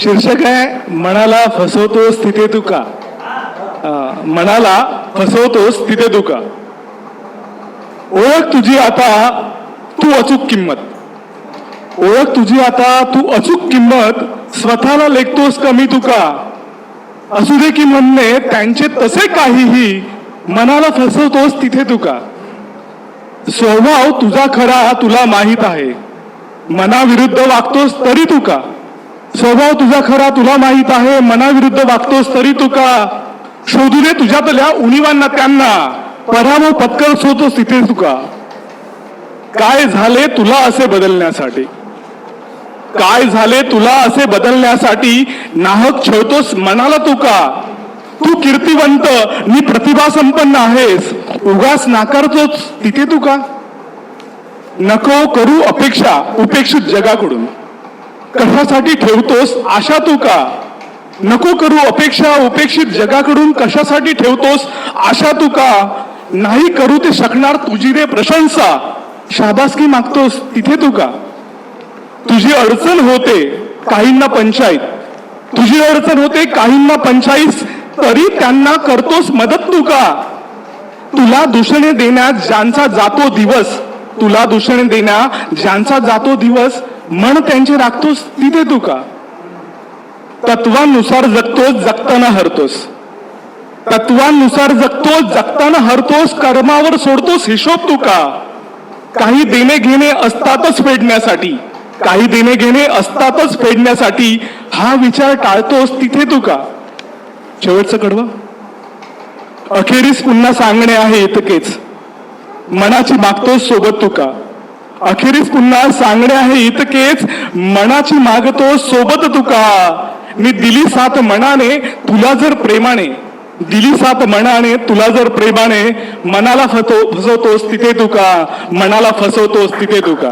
शीर्षक आहे मनाला फसवतोस तिथे तू का मनाला फसवतोस तिथे तू का ओळख तुझी आता तू अचूक किंमत. ओळख तुझी आता तू अचूक किंमत स्वतःला लेखतोस कमी तुका? असू दे की म्हणणे त्यांचे तसे काहीही मनाला फसवतोस तिथे तुका स्वभाव तुझा खरा तुला माहीत आहे. मनाविरुद्ध वागतोस तरी तुका. स्वभाव तुझा खरा तुला माहीत आहे मनाविरुद्ध वागतोस तरी तुका शोधू दे तुझ्यातल्या उणीवांना त्यांना. पराभव पत्कर होतोस तिथे तुका काय झाले तुला असे बदलण्यासाठी? काय झाले तुला असे बदलण्यासाठी? नाहक छळतोस मनाला का? तू कीर्तिवंत मी प्रतिभा संपन्न आहेस. उगाच नाकारतोच तिथे तू का? नको करू अपेक्षा उपेक्षित जगाकडून. कशासाठी ठेवतोस? आशा तू का? नको करू अपेक्षा उपेक्षित जगाकडून कशासाठी ठेवतोस? आशा तू का? नाही करू ते शकणार तुझी रे प्रशंसा. शाबासकी मागतोस तिथे तू का? तुझी अडचण होते काहींना पंचायत तुझी अडचण होते काहींना पंचायत तरी त्यांना करतोस मदत तू का? तुला दूषणे देण्यात ज्यांचा जातो दिवस तुला दूषणे देण्या ज्यांचा जातो दिवस मन त्यांची राखतोस तिथे तू का? तत्वानुसार जगतोस जगताना हरतोस. तत्वानुसार जगतोस जगताना हरतोस कर्मावर सोडतोस हिशोब तू का? काही देणे घेणे असतातच फेडण्यासाठी. काही देणे घेणे असतातच फेडण्यासाठी हा विचार टाळतोस तिथे तू का? शेवटचं कडवा. अखेरीस पुन्हा सांगणे आहे इतकेच. मनाची मागतोस सोबत तू का? अखेरीस पुन्हा सांगणे आहे इतकेच मनाची मागतो सोबत तुका मी दिली साथ मनाने तुला जर प्रेमाने. दिली साथ मनाने तुला जर प्रेमाने मनाला फसव फसवतोस तिथे तुका मनाला फसवतोस तिथे तुका